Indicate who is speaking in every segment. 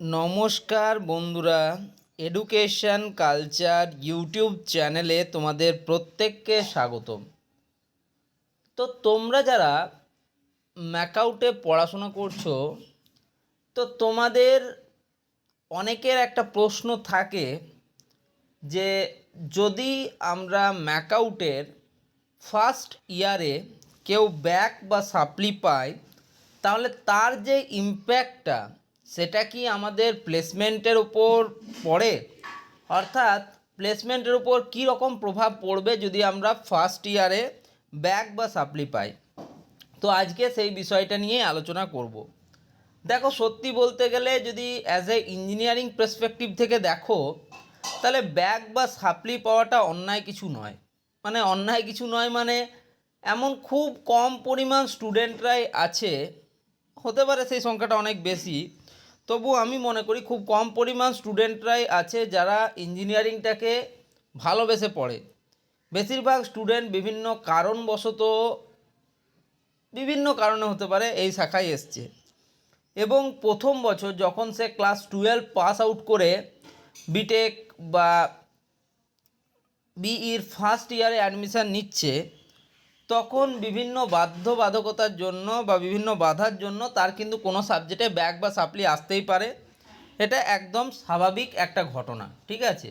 Speaker 1: নমস্কার বন্ধুরা education culture YouTube চ্যানেলে তোমাদের প্রত্যেককে স্বাগতম। তো তোমরা যারা ম্যাকাউটে পড়াশোনা করছ, তো তোমাদের অনেকের একটা প্রশ্ন থাকে যে যদি আমরা ম্যাকাউটের ফার্স্ট ইয়ারে কেউ ব্যাক বা সাপ্লি পায়, তাহলে তার যে ইম্প্যাক্টটা সেটা কি আমাদের প্লেসমেন্টের উপর পড়ে? অর্থাৎ প্লেসমেন্টের উপর কী রকম প্রভাব পড়বে যদি আমরা ফার্স্ট ইয়ারে ব্যাক বা সাপ্লি পাই? তো আজকে সেই বিষয়টা নিয়ে আলোচনা করব। দেখো, সত্যি বলতে গেলে যদি অ্যাজ এ ইঞ্জিনিয়ারিং পার্সপেক্টিভ থেকে দেখো, তাহলে ব্যাক বা সাপ্লি পাওয়াটা অন্যায় কিছু নয়। মানে অন্যায় কিছু নয় মানে এমন খুব কম পরিমাণ স্টুডেন্টরাই আছে, হতে পারে সেই সংখ্যাটা অনেক বেশি তবু আমি মনে করি খুব কম পরিমাণ স্টুডেন্টরাই আছে যারা ইঞ্জিনিয়ারিংটাকে ভালোবেসে পড়ে। বেশিরভাগ স্টুডেন্ট বিভিন্ন কারণবশত বিভিন্ন কারণে হতে পারে এই শাখায় এসছে। এবং প্রথম বছর যখন সে ক্লাস টুয়েলভ পাস আউট করে বিটেক বা বিইর ফার্স্ট ইয়ারে অ্যাডমিশান নিচ্ছে তখন বিভিন্ন বাধ্যবাধকতার জন্য বা বিভিন্ন বাধার জন্য তার কিন্তু কোনো সাবজেক্টে ব্যাক বা সাপ্লি আসতেই পারে। এটা একদম স্বাভাবিক একটা ঘটনা, ঠিক আছে?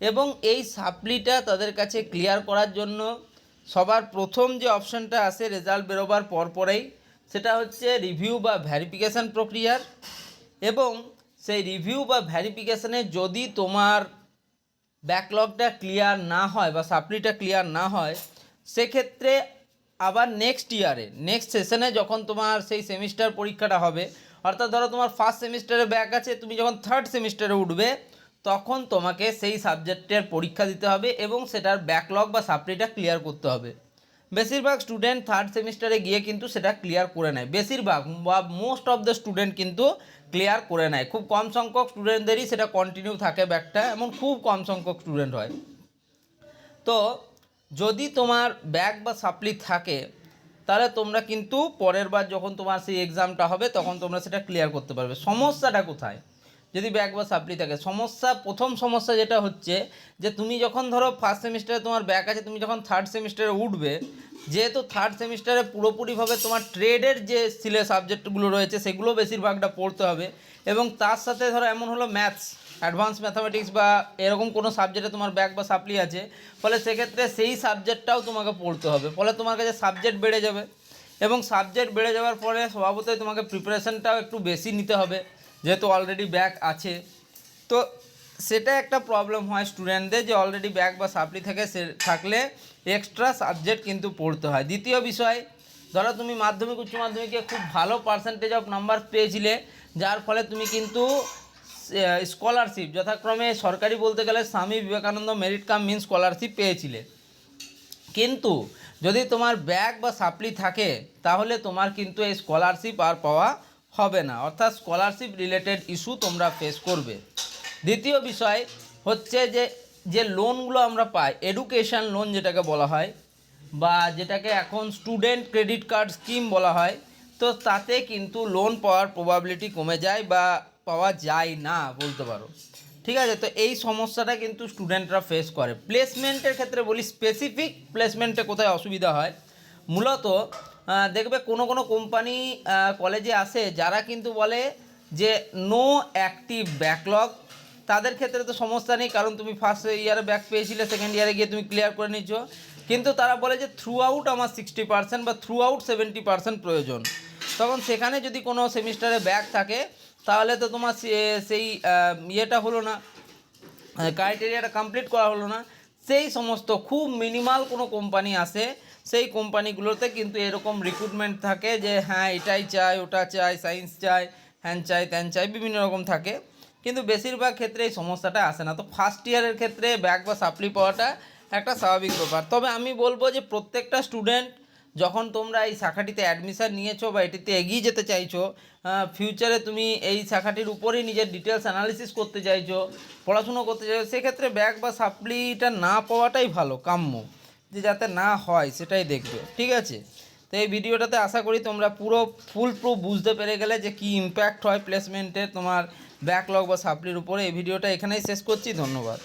Speaker 1: এবং এই সাপ্লিটা তাদের কাছে ক্লিয়ার করার জন্য সবার প্রথম যে অপশানটা আসে রেজাল্ট বেরোবার পরপরেই সেটা হচ্ছে রিভিউ বা ভ্যারিফিকেশান প্রক্রিয়ার। এবং সেই রিভিউ বা ভ্যারিফিকেশানে যদি তোমার ব্যাকলগটা ক্লিয়ার না হয় বা সাপ্লিটা ক্লিয়ার না হয় সেক্ষেত্রে আবার নেক্সট ইয়ারে নেক্সট সেশনে যখন তোমার সেই সেমিস্টার পরীক্ষাটা হবে, অর্থাৎ ধরো তোমার ফার্স্ট সেমিস্টারে ব্যাক আছে, তুমি যখন থার্ড সেমিস্টারে উঠবে, তখন তোমাকে সেই সাবজেক্টের পরীক্ষা দিতে হবে এবং সেটার ব্যাকলগ বা সাপ্লিটা ক্লিয়ার করতে হবে। বেশিরভাগ স্টুডেন্ট থার্ড সেমিস্টারে গিয়ে কিন্তু সেটা ক্লিয়ার করে নেয়। বেশিরভাগ বা মোস্ট অফ দ্য স্টুডেন্ট কিন্তু ক্লিয়ার করে নেয়। খুব কম সংখ্যক স্টুডেন্টদেরই সেটা কন্টিনিউ থাকে ব্যাকটা এমন খুব কম সংখ্যক স্টুডেন্ট হয়। তো যদি তোমার ব্যাগ বা সাপ্লি থাকে, তাহলে তোমরা কিন্তু পরের বার যখন তোমার সেই এক্সামটা হবে, তখন তোমরা সেটা ক্লিয়ার করতে পারবে। সমস্যাটা কোথায়? যদি ব্যাক বা সাপ্লি থাকে, সমস্যা, প্রথম সমস্যা যেটা হচ্ছে যে তুমি যখন ধরো ফার্স্ট সেমিস্টারে তোমার ব্যাক আছে, তুমি যখন থার্ড সেমিস্টারে উঠবে, যেহেতু থার্ড সেমিস্টারে পুরোপুরিভাবে তোমার ট্রেডের যে সিলে সাবজেক্টগুলো রয়েছে, সেগুলো বেশিরভাগটা পড়তে হবে। এবং তার সাথে ধরো এমন হলো ম্যাথস অ্যাডভান্স ম্যাথামেটিক্স বা এরকম কোনো সাবজেক্টে তোমার ব্যাক বা সাপ্লি আছে, ফলে সেক্ষেত্রে সেই সাবজেক্টটাও তোমাকে পড়তে হবে। ফলে তোমার কাছে সাবজেক্ট বেড়ে যাবে এবং সাবজেক্ট বেড়ে যাওয়ার পরে স্বভাবতই তোমাকে প্রিপারেশনটাও একটু বেশি নিতে হবে, যেহেতু অলরেডি ব্যাক আছে। তো সেটা একটা প্রবলেম হয় স্টুডেন্টদের যে অলরেডি ব্যাক বা সাপ্লি থেকে সে থাকলে এক্সট্রা সাবজেক্ট কিন্তু পড়তে হয়। দ্বিতীয় বিষয়, ধরো তুমি মাধ্যমিক, উচ্চ মাধ্যমিকে খুব ভালো পার্সেন্টেজ অফ নাম্বার পেয়েছিলে, যার ফলে তুমি কিন্তু স্কলারশিপ যথাক্রমে সরকারি বলতে গেলে Swami Vivekananda merit cum mean scholarship পেয়েছিলে। কিন্তু যদি তোমার ব্যাগ বা সাপ্লি থাকে, তাহলে তোমার কিন্তু এই স্কলারশিপ আর পাওয়া হবে না। অর্থাৎ স্কলারশিপ রিলেটেড ইস্যু তোমরা ফেস করবে। দ্বিতীয় বিষয় হচ্ছে যে যে লোনগুলো আমরা পাই এডুকেশান লোন যেটাকে বলা হয়, বা যেটাকে এখন স্টুডেন্ট ক্রেডিট কার্ড স্কিম বলা হয়, তো তাতে কিন্তু লোন পাওয়ার প্রবাবিলিটি কমে যায় বা পাওয়া যায় না বলতে পারো। ঠিক আছে, তো এই সমস্যাটা কিন্তু স্টুডেন্টরা ফেস করে। প্লেসমেন্টের ক্ষেত্রে বলি স্পেসিফিক প্লেসমেন্টে কোথায় অসুবিধা হয়? মূলত দেখবে কোনো কোনো কোম্পানি কলেজে আসে যারা কিন্তু বলে যে নো অ্যাক্টিভ ব্যাকলগ তাদের ক্ষেত্রে তো সমস্যা নেই, কারণ তুমি ফার্স্ট ইয়ারে ব্যাক পেয়েছিলে সেকেন্ড ইয়ারে গিয়ে তুমি ক্লিয়ার করে নিচ্ছ কিন্তু তারা বলে যে থ্রু আউট আমার সিক্সটি পার্সেন্ট বা থ্রু আউট সেভেন্টি পার্সেন্ট প্রয়োজন। তখন সেখানে যদি কোনো সেমিস্টারে ব্যাক থাকে তাহলে তো তোমার সেই ইয়েটা হলো না ক্রাইটেরিয়াটা কমপ্লিট করা হলো না। সেই সমস্ত খুব মিনিমাল কোনো কোম্পানি আসে, সেই কোম্পানিগুলোতে কিন্তু এরকম রিক্রুটমেন্ট থাকে যে হ্যাঁ এটাই চাই, ওটা চাই সায়েন্স চাই, হ্যান চাই, ত্যান চাই, বিভিন্ন রকম থাকে। কিন্তু বেশিরভাগ ক্ষেত্রে এই সমস্যাটা আসে না। তো ফার্স্ট ইয়ারের ক্ষেত্রে ব্যাক বা সাপ্লি পাওয়াটা একটা স্বাভাবিক ব্যাপার। তবে আমি বলব যে প্রত্যেকটা স্টুডেন্ট যখন তোমরা এই শাখাটিতে অ্যাডমিশান নিয়েছো বা এটিতে এগিয়ে যেতে চাইছো ফিউচারে তুমি এই শাখাটির উপরেই নিজের ডিটেলস অ্যানালিসিস করতে চাইছো, পড়াশুনো করতে চাইছো, সেক্ষেত্রে ব্যাক বা সাপ্লিটা না পাওয়াটাই ভালো, কাম্য। যে যাতে না হয়, সেটাই দেখবে, ঠিক আছে? তো এই ভিডিওটাতে আশা করি তোমরা পুরো ফুল প্রুফ বুঝতে পেরে গেলে যে কী ইম্প্যাক্ট হয় প্লেসমেন্টের তোমার ব্যাকলগ বা সাপ্লির উপরে। এই ভিডিওটা এখানেই শেষ করছি, ধন্যবাদ।